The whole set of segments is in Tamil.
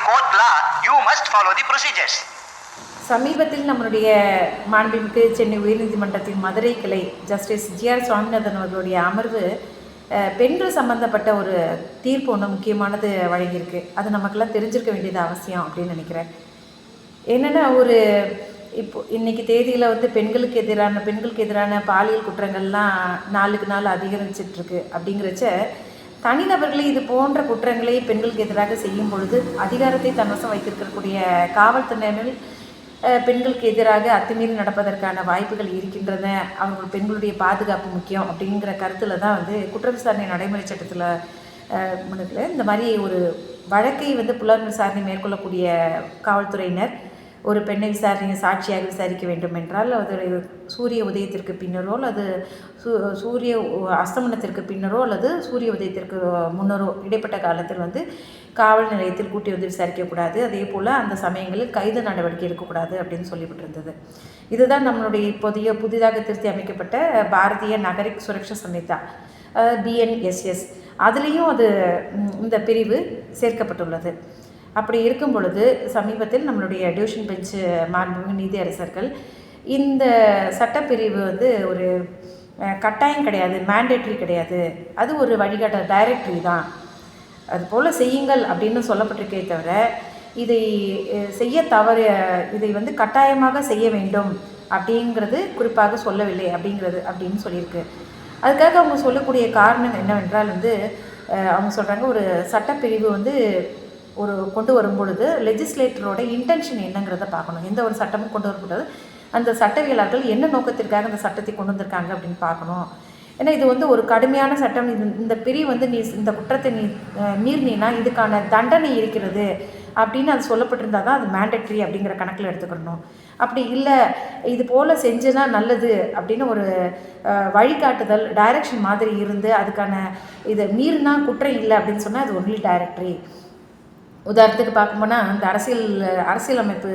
the court law, you must follow the procedures. சமீபத்தில் நம்மளுடைய மாண்புமிகு சென்னை உயர்நீதிமன்றத்தின் மதுரை கிளை ஜஸ்டிஸ் ஜிஆர் சுவாமிநாதன் அவர்களுடைய அமர்வு பெண்கள் சம்பந்தப்பட்ட ஒரு தீர்ப்பு ஒன்று முக்கியமானது வழங்கியிருக்கு. அது நமக்கெல்லாம் தெரிஞ்சிருக்க வேண்டியது அவசியம் அப்படின்னு நினைக்கிறேன். என்னென்னா ஒரு இப்போ இன்னைக்கு தேதியில் வந்து பெண்களுக்கு எதிரான பெண்களுக்கு எதிரான பாலியல் குற்றங்கள்லாம் நாளுக்கு நாள் அதிகரிச்சிட்ருக்கு அப்படிங்கிறச்ச தனிநபர்களை இது போன்ற குற்றங்களை பெண்களுக்கு எதிராக செய்யும் பொழுது அதிகாரத்தை தன்வசம் வைத்திருக்கக்கூடிய காவல்துறையினர் பெண்களுக்கு எதிராக அத்துமீறி நடப்பதற்கான வாய்ப்புகள் இருக்கின்றன. அவர்கள் பெண்களுடைய பாதுகாப்பு முக்கியம் அப்படிங்கிற கருத்தில் தான் வந்து குற்ற விசாரணை நடைமுறை சட்டத்தில் இந்த மாதிரி ஒரு வழக்கை வந்து புலன் விசாரணை மேற்கொள்ளக்கூடிய காவல்துறையினர் ஒரு பெண்ணை விசாரணையை சாட்சியாக விசாரிக்க வேண்டும் என்றால் அது சூரிய உதயத்திற்கு பின்னரோ அல்லது சூ சூரிய அஸ்தமனத்திற்கு பின்னரோ அல்லது சூரிய உதயத்திற்கு முன்னரோ இடைப்பட்ட காலத்தில் வந்து காவல் நிலையத்தில் கூட்டி வந்து விசாரிக்கக்கூடாது அதே போல் அந்த சமயங்களில் கைது நடவடிக்கை எடுக்கக்கூடாது அப்படின்னு சொல்லிவிட்டிருந்தது. இதுதான் நம்மளுடைய இப்போதைய புதிதாக திருத்தி அமைக்கப்பட்ட பாரதிய நகரிக் சுரக்ஷா சமிதா பிஎன்எஸ்எஸ் அதுலேயும் அது இந்த பிரிவு சேர்க்கப்பட்டுள்ளது. அப்படி இருக்கும் பொழுது சமீபத்தில் நம்மளுடைய டியூஷன் பெஞ்சு மாண்புமிகு நீதியரசர்கள் இந்த சட்டப்பிரிவு வந்து ஒரு கட்டாயம் கிடையாது மேண்டேட்ரி கிடையாது. அது ஒரு வழிகாட்ட டைரக்டரி தான். அது போல் செய்யுங்கள் அப்படின்னு சொல்லப்பட்டிருக்கே தவிர இதை செய்ய தவறு இதை வந்து கட்டாயமாக செய்ய வேண்டும் அப்படிங்கிறது குறிப்பாக சொல்லவில்லை அப்படிங்கிறது அப்படின்னு சொல்லியிருக்கு. அதுக்காக அவங்க சொல்லக்கூடிய காரணம் என்னவென்றால் வந்து அவங்க சொல்கிறாங்க ஒரு சட்டப்பிரிவு வந்து ஒரு கொண்டு வரும் பொழுது லெஜிஸ்லேட்டரோட இன்டென்ஷன் என்னங்கிறத பார்க்கணும். எந்த ஒரு சட்டமும் கொண்டு வரக்கூடாது. அந்த சட்டவியலாளர்கள் என்ன நோக்கத்திற்காக அந்த சட்டத்தை கொண்டு வந்திருக்காங்க அப்படின்னு பார்க்கணும். ஏன்னா இது வந்து ஒரு கடுமையான சட்டம். இது இந்த பிரிவு வந்து நீ இந்த குற்றத்தை நீ மீறினா மீறினீன்னா இதுக்கான தண்டனை இருக்கிறது அப்படின்னு அது சொல்லப்பட்டிருந்தா தான் அது மேண்டட்ரி அப்படிங்கிற கணக்கில் எடுத்துக்கணும். அப்படி இல்லை இது போல் செஞ்சுனா நல்லது அப்படின்னு ஒரு வழிகாட்டுதல் டைரக்ஷன் மாதிரி இருந்து அதுக்கான இதை மீறினா குற்றம் இல்லை அப்படின்னு சொன்னால் அது ஒன்லி டைரக்டரி உதாரணத்துக்கு பார்க்க இந்த அரசியல் அரசியலமைப்பு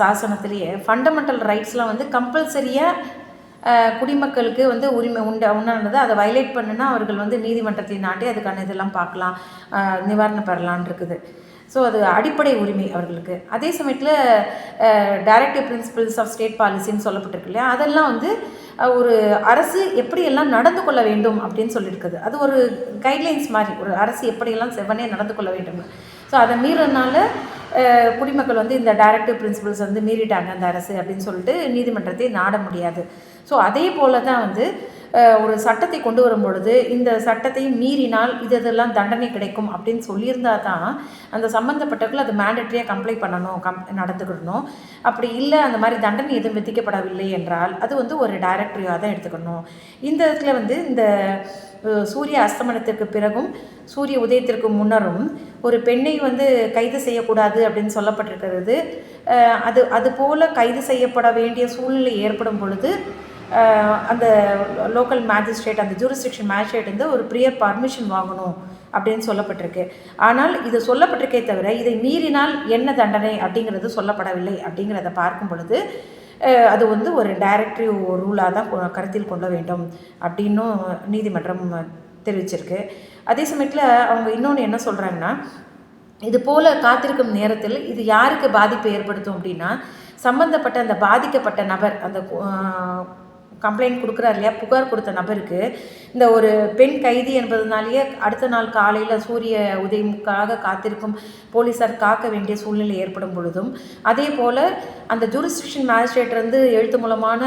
சாசனத்திலேயே ஃபண்டமெண்டல் ரைட்ஸ்லாம் வந்து கம்பல்சரியாக குடிமக்களுக்கு வந்து உரிமை உண்டு உண்டானது அதை வயலேட் பண்ணுனா அவர்கள் வந்து நீதிமன்றத்தை நாட்டி அதுக்கான இதெல்லாம் பார்க்கலாம் நிவாரணம் பெறலான் இருக்குது. ஸோ அது அடிப்படை உரிமை அவர்களுக்கு. அதே சமயத்தில் டைரக்டிவ் பிரின்சிபல்ஸ் ஆஃப் ஸ்டேட் பாலிசின்னு சொல்லப்பட்டிருக்கு இல்லையா? அதெல்லாம் வந்து ஒரு அரசு எப்படியெல்லாம் நடந்து கொள்ள வேண்டும் அப்படின்னு சொல்லியிருக்குது. அது ஒரு கைட்லைன்ஸ் மாதிரி ஒரு அரசு எப்படியெல்லாம் செவ்வனே நடந்து கொள்ள வேண்டும். ஸோ அதை மீறனால குடிமக்கள் வந்து இந்த டைரக்டிவ் பிரின்சிபல்ஸ் வந்து மீறிட்டாங்க அந்த அரசு அப்படின்னு சொல்லிட்டு நீதிமன்றத்தை நாட முடியாது. ஸோ அதே போல தான் வந்து ஒரு சட்டத்தை கொண்டு வரும் பொழுது இந்த சட்டத்தை மீறினால் இது இதெல்லாம் தண்டனை கிடைக்கும் அப்படின்னு சொல்லியிருந்தா தான் அந்த சம்மந்தப்பட்டவர்கள் அது மேண்டட்ரியாக கம்ப்ளை பண்ணணும் கம் நடந்துக்கிடணும் அப்படி இல்லை அந்த மாதிரி தண்டனை எதுவும் விதிக்கப்படவில்லை என்றால் அது வந்து ஒரு டைரக்டரியாக தான் எடுத்துக்கணும். இந்த இடத்துல வந்து இந்த சூரிய அஸ்தமனத்திற்கு பிறகும் சூரிய உதயத்திற்கு முன்னரும் ஒரு பெண்ணை வந்து கைது செய்யக்கூடாது அப்படின்னு சொல்லப்பட்டிருக்கிறது. அது அதுபோல் கைது செய்யப்பட வேண்டிய சூழ்நிலை ஏற்படும் பொழுது அந்த லோக்கல் மேஜிஸ்ட்ரேட் அந்த ஜூரிஸ்டிக்ஷன் மேஜிஸ்ட்ரேட் வந்து ஒரு ப்ரியர் பர்மிஷன் வாங்கணும் அப்படின்னு சொல்லப்பட்டிருக்கு. ஆனால் இது சொல்லப்பட்டிருக்கே தவிர இதை மீறினால் என்ன தண்டனை அப்படிங்கிறது சொல்லப்படவில்லை அப்படிங்கிறத பார்க்கும் பொழுது அது வந்து ஒரு டைரக்டிவ் ரூலாக தான் கொ- கருத்தில் கொள்ள வேண்டும் அப்படின்னும் நீதிமன்றம் தெரிவிச்சிருக்கு. அதே சமயத்தில் அவங்க இன்னொன்று என்ன சொல்கிறாங்கன்னா இது போல் காத்திருக்கும் நேரத்தில் இது யாருக்கு பாதிப்பை ஏற்படுத்தும் அப்படின்னா சம்பந்தப்பட்ட அந்த பாதிக்கப்பட்ட நபர் அந்த கம்ப்ளைண்ட் கொடுக்குறாரு இல்லையா? புகார் கொடுத்த நபருக்கு. இந்த ஒரு பெண் கைதி என்பதனாலேயே அடுத்த நாள் காலையில் சூரிய உதயமுக்காக காத்திருக்கும் போலீஸார் காக்க வேண்டிய சூழ்நிலை ஏற்படும் பொழுதும் அதே போல் அந்த ஜூரிஸ்டிக்ஷன் மேஜிஸ்ட்ரேட் வந்து எழுத்து மூலமான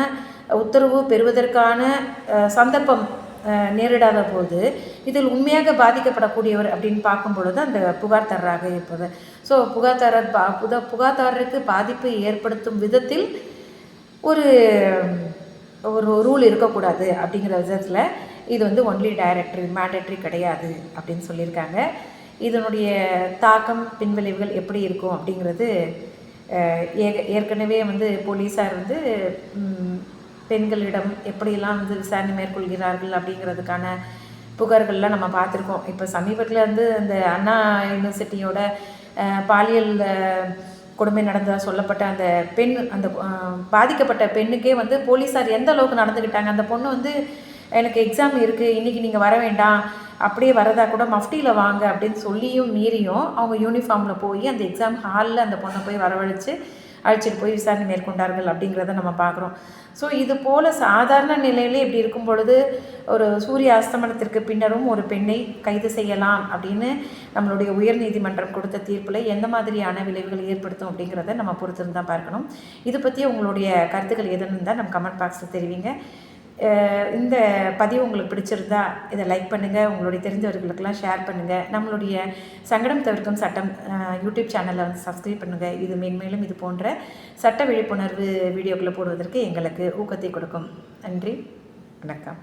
உத்தரவு பெறுவதற்கான சந்தர்ப்பம் நேரிடாத போது இதில் உண்மையாக பாதிக்கப்படக்கூடியவர் அப்படின்னு பார்க்கும் பொழுது அந்த புகார்தாரராக இருப்பது ஸோ புகார்தாரர் பா புத புகார்தாரருக்கு பாதிப்பை ஏற்படுத்தும் விதத்தில் ஒரு ஒரு ரூல் இருக்கக்கூடாது அப்படிங்கிற விதத்தில் இது வந்து ஒன்லி டைரக்டரி மேண்டட்ரி கிடையாது அப்படின்னு சொல்லியிருக்காங்க. இதனுடைய தாக்கம் பின்விளைவுகள் எப்படி இருக்கும் அப்படிங்கிறது ஏ ஏற்கனவே வந்து போலீஸார் வந்து பெண்களிடம் எப்படியெல்லாம் வந்து விசாரணை மேற்கொள்கிறார்கள் அப்படிங்கிறதுக்கான புகார்கள்லாம் நம்ம பார்த்துருக்கோம். இப்போ சமீபத்தில் வந்து இந்த அண்ணா யூனிவர்சிட்டியோட பாலியல் கொடுமை நடந்ததாக சொல்லப்பட்ட அந்த பெண் அந்த பாதிக்கப்பட்ட பெண்ணுக்கே வந்து போலீஸார் எந்த அளவுக்கு நடந்துக்கிட்டாங்க? அந்த பொண்ணு வந்து எனக்கு எக்ஸாம் இருக்குது இன்றைக்கி நீங்கள் வர வேண்டாம் அப்படியே வரதா கூட மஃப்டியில் வாங்க அப்படின்னு சொல்லியும் மீறியும் அவங்க யூனிஃபார்மில் போய் அந்த எக்ஸாம் ஹாலில் அந்த பொண்ணை போய் வரவழைச்சு அழைச்சிட்டு போய் விசாரணை மேற்கொண்டார்கள் அப்படிங்கிறத நம்ம பார்க்குறோம். ஸோ இது போல் சாதாரண நிலையிலே இப்படி இருக்கும் பொழுது ஒரு சூரிய அஸ்தமனத்திற்கு பின்னரும் ஒரு பெண்ணை கைது செய்யலாம் அப்படின்னு நம்மளுடைய உயர்நீதிமன்றம் கொடுத்த தீர்ப்பில் எந்த மாதிரியான விளைவுகள் ஏற்படுத்தும் அப்படிங்கிறத நம்ம பொறுத்திருந்து பார்க்கணும். இது பற்றி உங்களுடைய கருத்துக்கள் எதுன்னு இருந்தால் நம்ம கமெண்ட் பாக்ஸில் தெரிவிங்க. இந்த பதிவு உங்களுக்கு பிடிச்சிருந்தா இதை லைக் பண்ணுங்கள் உங்களுடைய தெரிஞ்சவர்களுக்கெல்லாம் ஷேர் பண்ணுங்கள் நம்மளுடைய சங்கடம் தவிர்க்கும் சட்டம் யூடியூப் சேனலை வந்து சப்ஸ்கிரைப் பண்ணுங்கள் இது மேன்மேலும் இது போன்ற சட்ட விழிப்புணர்வு வீடியோக்களை போடுவதற்கு எங்களுக்கு ஊக்கத்தை கொடுக்கும். நன்றி வணக்கம்.